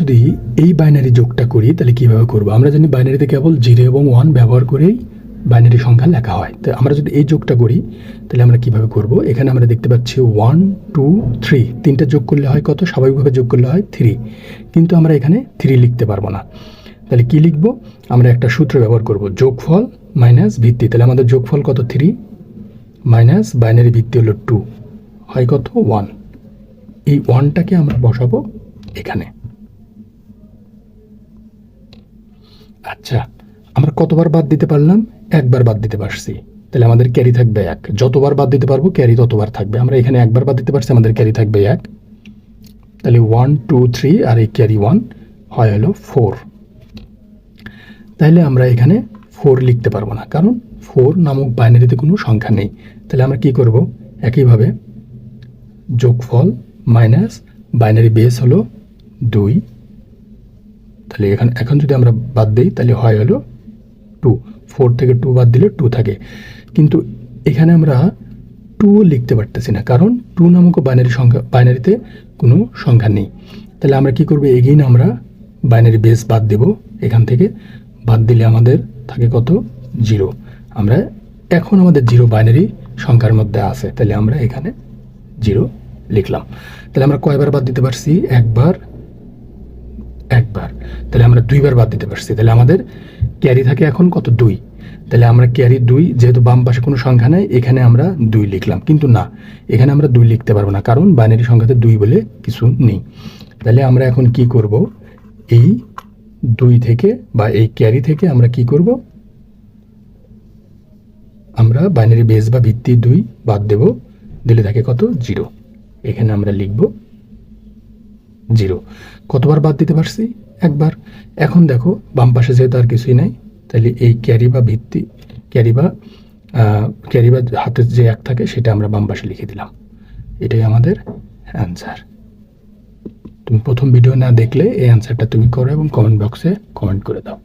যদি এই বাইনারি যোগটা করি, তাহলে কীভাবে করব? আমরা জানি বাইনারিতে কেবল জিরো এবং ওয়ান ব্যবহার করেই বাইনারি সংখ্যা লেখা হয়। তো আমরা যদি এই যোগটা করি, তাহলে আমরা কীভাবে করব? এখানে আমরা দেখতে পাচ্ছি ওয়ান টু থ্রি তিনটা যোগ করলে হয় কত? স্বাভাবিকভাবে যোগ করলে হয় থ্রি কিন্তু আমরা এখানে থ্রি লিখতে পারব না। তাহলে কি লিখব? আমরা একটা সূত্র ব্যবহার করব, যোগফল মাইনাস ভিত্তি। তাহলে আমাদের যোগফল কত? থ্রি মাইনাস বাইনারি ভিত্তি হলো টু হয় কত? ওয়ান এই ওয়ানটাকে আমরা বসাবো এখানে। আচ্ছা আমরা কতবার বাদ দিতে পারলাম? একবার বাদ দিতে পারছি। তাহলে আমাদের ক্যারি থাকবে এক। যতবার বাদ দিতে পারব ক্যারি ততবার থাকবে। আমরা এখানে একবার বাদ দিতে পারছি, আমাদের ক্যারি থাকবে এক। তাহলে ওয়ান টু থ্রি আর এই ক্যারি ওয়ান হয় হলো ফোর তাহলে আমরা এখানে ফোর লিখতে পারব না, কারণ ফোর নামক বাইনারিতে কোনো সংখ্যা নেই। তাহলে আমরা কি করব? একইভাবে যোগফল মাইনাস বাইনারি বেস হলো দুই। তাহলে এখানে, এখন যদি আমরা বাদ দিই, তাহলে হয় হলো টু ফোর থেকে টু বাদ দিলে টু থাকে। কিন্তু এখানে আমরা টু লিখতে পারতেছি না, কারণ টু নামক বাইনারি সংখ্যা বাইনারিতে কোনো সংখ্যা নেই। তাহলে আমরা কি করব? এগেইন আমরা বাইনারি বেস বাদ দেব। এখান থেকে বাদ দিলে আমাদের থাকে কত? জিরো আমরা এখন আমাদের জিরো বাইনারি সংখ্যার মধ্যে আছে, তাহলে আমরা এখানে জিরো লিখলাম। তাহলে আমরা কয়বার বাদ দিতে পারছি? একবার একবার তাহলে আমরা দুইবার বাদ দিতে পারছি। তাহলে আমাদের ক্যারি থাকে এখন কত? দুই। তাহলে আমরা ক্যারি দুই, যেহেতু বাম পাশে কোনো সংখ্যা নেই, এখানে আমরা দুই লিখলাম। কিন্তু না, এখানে আমরা দুই লিখতে পারব না, কারণ বাইনারি সংখ্যাতে দুই বলে কিছু নেই। তাহলে আমরা এখন কি করব? এই দুই থেকে বা এই ক্যারি থেকে আমরা কি করব? আমরা বাইনারি বেস বা ভিত্তি দুই বাদ দেব। দিলে থাকে কত? জিরো। এখানে আমরা লিখব জিরো। কতবার বাদ দিতে পারছি? একবার। এখন দেখো, বাম পাশে যেহেতু আর কিছুই নাই, তাহলে এই ক্যারি বা ভিত্তি ক্যারি বা ক্যারি বা হাতের যে এক থাকে, সেটা আমরা বাম পাশে লিখে দিলাম। এটাই আমাদের অ্যান্সার তুমি প্রথম ভিডিও না দেখলে এই অ্যান্সারটা তুমি করো এবং কমেন্ট বক্সে কমেন্ট করে দাও।